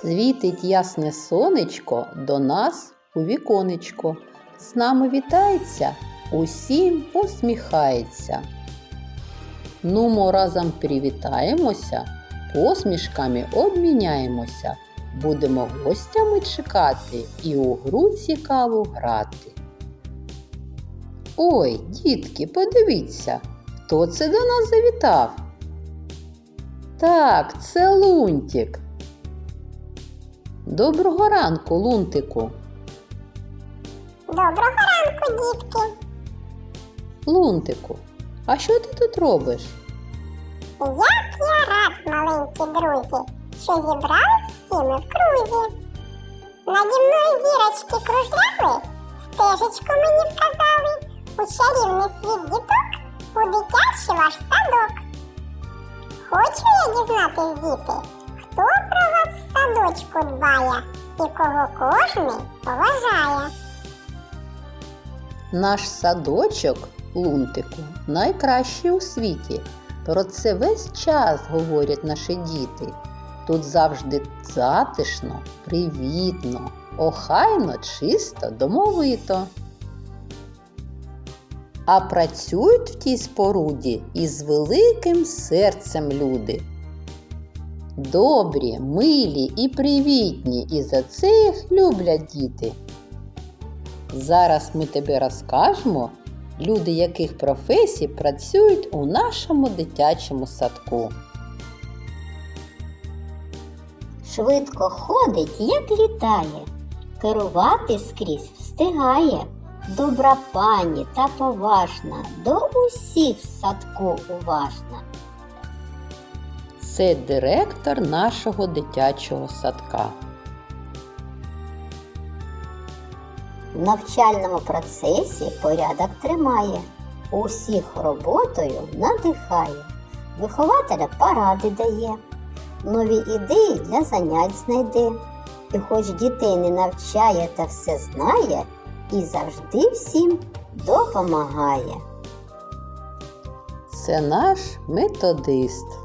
Світить ясне сонечко до нас у віконечко. З нами вітається, усім посміхається. Нумо разом привітаємося, посмішками обміняємося. Будемо гостями чекати і у гру цікаву грати. Ой, дітки, подивіться, хто це до нас завітав? Так, це Лунтик. Доброго ранку, Лунтику. Доброго ранку, дітки. Лунтику, а що ти тут робиш? Як я рад, маленькі друзі, що зібрались всі ми в крузі. Наді мною зірочки кружляли, стежечку мені вказали, у чарівний світ діток, у дитячий ваш садок. Хочу я дізнатись, діти, хто про вас в садочку дбає і кого кожний поважає. Наш садочок, Лунтику, найкращий у світі. Про це весь час говорять наші діти. Тут завжди затишно, привітно, охайно, чисто, домовито. А працюють в тій споруді із великим серцем люди. Добрі, милі і привітні, і за це їх люблять діти. Зараз ми тобі розкажемо, люди яких професій працюють у нашому дитячому садку. Швидко ходить, як літає, керувати скрізь встигає. Добра пані та поважна, до усіх в садку уважна. Це директор нашого дитячого садка. В навчальному процесі порядок тримає, усіх роботою надихає, вихователя поради дає, нові ідеї для занять знайде. І хоч дітей не навчає та все знає, і завжди всім допомагає. Це наш методист.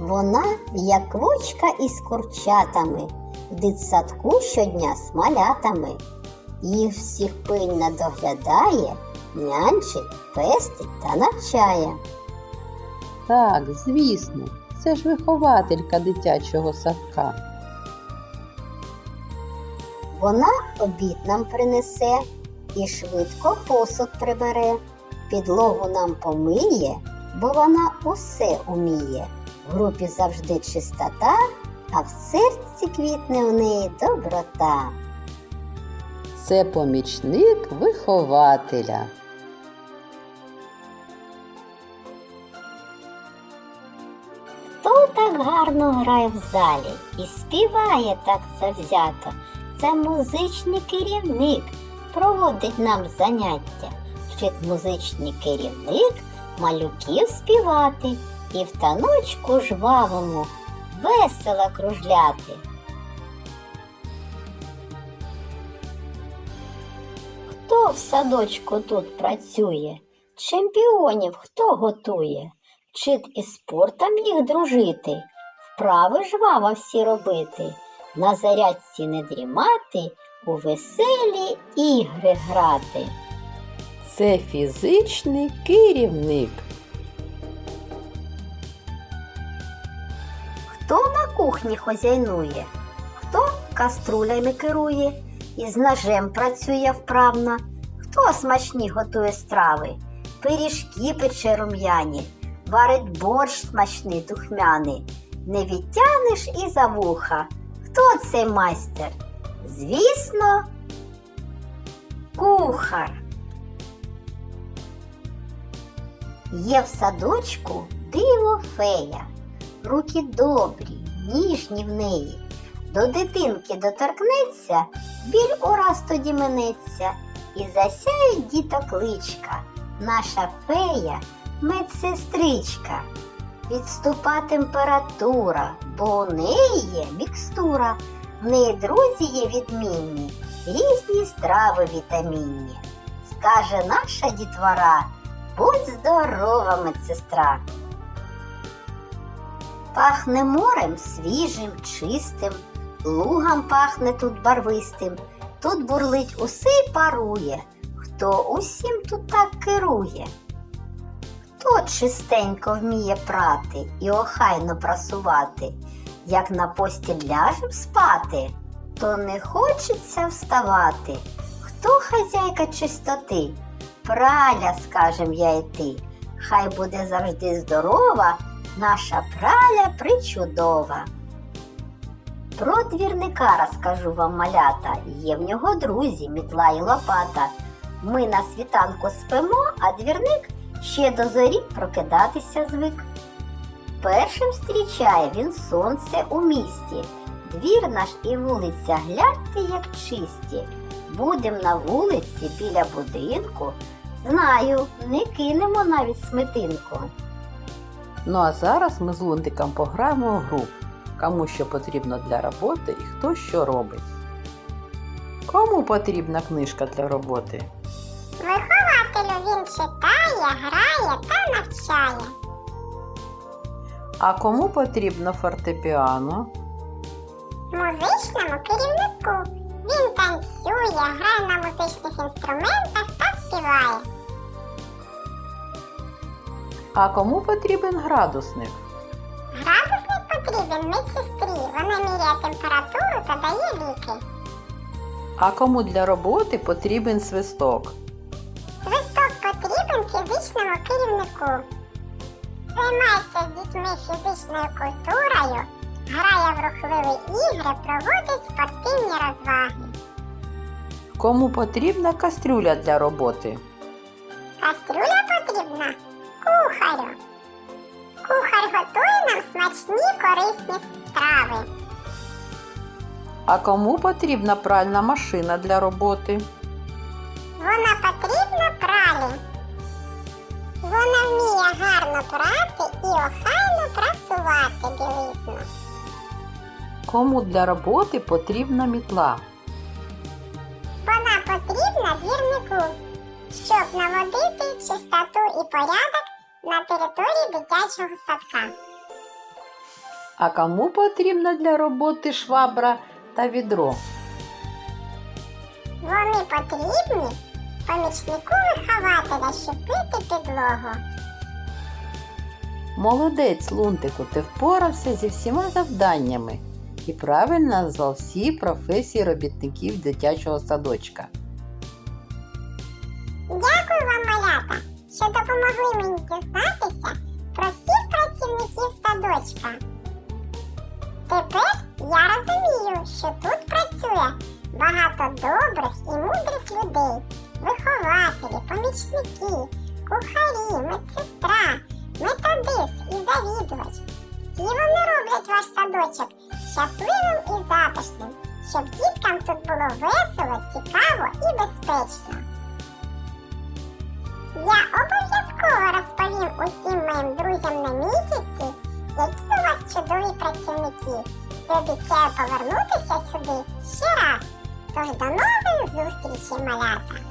Вона, як квочка із курчатами, в дитсадку щодня з малятами. Їх всіх пильно доглядає, нянчить, пестить та навчає. Так, звісно, це ж вихователька дитячого садка. Вона обід нам принесе і швидко посуд прибере, підлогу нам помиє, бо вона усе уміє. В групі завжди чистота, а в серці квітне у неї доброта. Це помічник вихователя. Хто так гарно грає в залі і співає так завзято? Це музичний керівник проводить нам заняття. Вчить музичний керівник малюків співати і в таночку жвавому весело кружляти. Хто в садочку тут працює? Чемпіонів хто готує? Вчить і спортом їх дружити, вправи жваво всі робити, на зарядці не дрімати, у веселі ігри грати. Це фізичний керівник. Хто на кухні хозяйнує, хто каструлями керує і з ножем працює вправно, хто смачні готує страви, пиріжки пече рум'яні, варить борщ смачний духмяний, не відтянеш і за вуха. Хто цей майстер? Звісно, кухар. Є в садочку диво фея, руки добрі, ніжні в неї. До дитинки доторкнеться, біль ураз тоді минеться, і засяє діток личка, наша фея, медсестричка. Відступа температура, бо у неї є мікстура, в неї друзі є відмінні, різні страви вітамінні. Скаже наша дітвора, будь здорова, медсестра. Пахне морем свіжим, чистим, лугам пахне тут барвистим, тут бурлить усе й парує, хто усім тут так керує. Хто чистенько вміє прати і охайно прасувати, як на постіль ляжем спати, то не хочеться вставати. Хто хазяйка чистоти? Праля, скажем я і ти, хай буде завжди здорова, наша праля причудова. Про двірника розкажу вам малята, є в нього друзі, мітла і лопата. Ми на світанку спимо, а двірник ще до зорі прокидатися звик. Першим зустрічає він сонце у місті. Двір наш і вулиця гляньте, як чисті. Будем на вулиці біля будинку. Знаю, не кинемо навіть сметинку. Ну а зараз ми з Лунтиком пограємо у гру, кому що потрібно для роботи і хто що робить. Кому потрібна книжка для роботи? Вихователю він читає, грає та навчає. А кому потрібно фортепіано? Музичному керівнику він танцює, грає на музичних інструментах та співає. А кому потрібен градусник? Градусник потрібен медсестрі. Вона міряє температуру та дає ліки. А кому для роботи потрібен свисток? Свисток потрібен фізичному керівнику. Займається з дітьми фізичною культурою, грає в рухливі ігри, проводить спортивні розваги. Кому потрібна кастрюля для роботи? Кастрюля потрібна кухарю. Кухар готує нам смачні корисні страви. А кому потрібна пральна машина для роботи? Вона потрібна пралі. Вона вміє гарно прати і охайно прасувати білизну. Кому для роботи потрібна мітла? Вона потрібна двірнику, щоб наводити чистоту і порядок на території дитячого садка. А кому потрібна для роботи швабра та відро? Вони потрібні помічнику вихователя, щоб пити підлогу. Молодець, Лунтику, ти впорався зі всіма завданнями і правильно назвав всі професії робітників дитячого садочка. Дякую вам, що допомогли мені дізнатися про всіх працівників садочка. Тепер я розумію, що тут працює багато добрих і мудрих людей, вихователі, помічники, кухарі, медсестра, методист і завідувач. Всі вони роблять ваш садочок щасливим і затишним, щоб діткам тут було весело, цікаво і безпечно. Я обов'язково розповім усім моїм друзям на місяці, які у вас чудові працівники. І обіцяю повернутися сюди ще раз. Тож до нових зустрічей, малята!